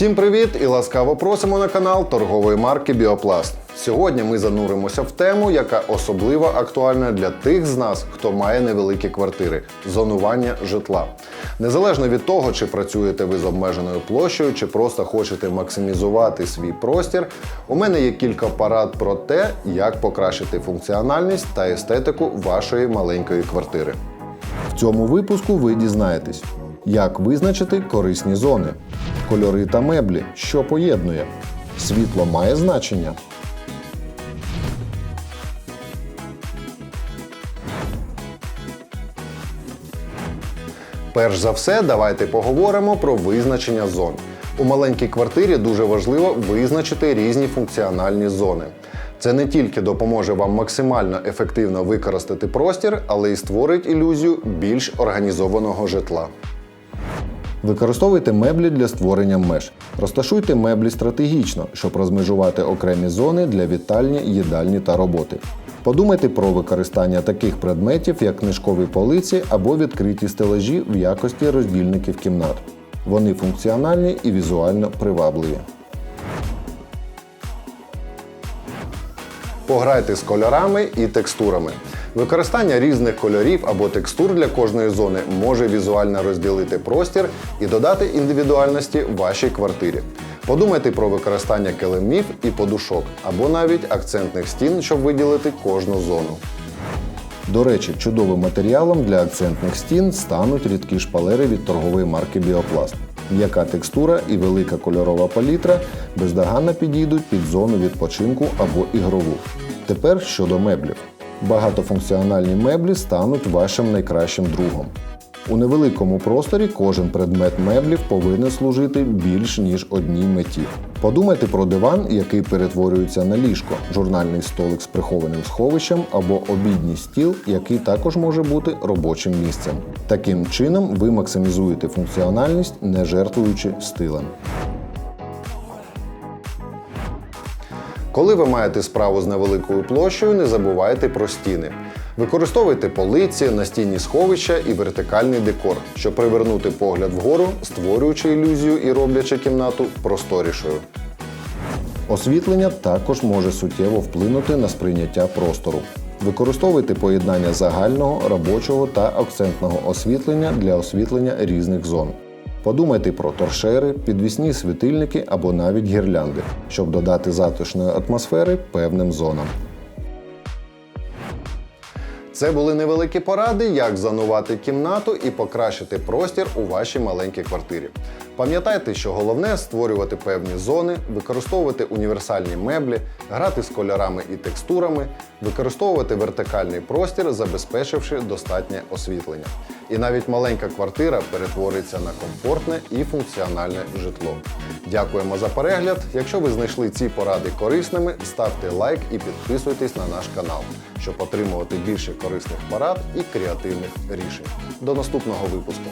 Всім привіт і ласкаво просимо на канал торгової марки Біопласт. Сьогодні ми зануримося в тему, яка особливо актуальна для тих з нас, хто має невеликі квартири зонування житла. Незалежно від того, чи працюєте ви з обмеженою площею, чи просто хочете максимізувати свій простір, у мене є кілька порад про те, як покращити функціональність та естетику вашої маленької квартири. В цьому випуску ви дізнаєтесь, як визначити корисні зони, кольори та меблі, що поєднує, світло має значення. Перш за все, давайте поговоримо про визначення зон. У маленькій квартирі дуже важливо визначити різні функціональні зони. Це не тільки допоможе вам максимально ефективно використати простір, але й створить ілюзію більш організованого житла. Використовуйте меблі для створення меж. Розташуйте меблі стратегічно, щоб розмежувати окремі зони для вітальні, їдальні та роботи. Подумайте про використання таких предметів, як книжкові полиці або відкриті стелажі в якості роздільників кімнат. Вони функціональні і візуально привабливі. Пограйте з кольорами і текстурами. Використання різних кольорів або текстур для кожної зони може візуально розділити простір і додати індивідуальності вашій квартирі. Подумайте про використання килимів і подушок, або навіть акцентних стін, щоб виділити кожну зону. До речі, чудовим матеріалом для акцентних стін стануть рідкі шпалери від торгової марки Біопласт. М'яка текстура і велика кольорова палітра бездоганно підійдуть під зону відпочинку або ігрову. Тепер щодо меблів. Багатофункціональні меблі стануть вашим найкращим другом. У невеликому просторі кожен предмет меблів повинен служити більш ніж одній меті. Подумайте про диван, який перетворюється на ліжко, журнальний столик з прихованим сховищем або обідній стіл, який також може бути робочим місцем. Таким чином ви максимізуєте функціональність, не жертвуючи стилем. Коли ви маєте справу з невеликою площею, не забувайте про стіни. Використовуйте полиці, настінні сховища і вертикальний декор, щоб привернути погляд вгору, створюючи ілюзію і роблячи кімнату просторішою. Освітлення також може суттєво вплинути на сприйняття простору. Використовуйте поєднання загального, робочого та акцентного освітлення для освітлення різних зон. Подумайте про торшери, підвісні світильники або навіть гірлянди, щоб додати затишної атмосфери певним зонам. Це були невеликі поради, як занувати кімнату і покращити простір у вашій маленькій квартирі. Пам'ятайте, що головне створювати певні зони, використовувати універсальні меблі, грати з кольорами і текстурами, використовувати вертикальний простір, забезпечивши достатнє освітлення. І навіть маленька квартира перетвориться на комфортне і функціональне житло. Дякуємо за перегляд. Якщо ви знайшли ці поради корисними, ставте лайк і підписуйтесь на наш канал, щоб отримувати більше корисних порад і креативних рішень. До наступного випуску!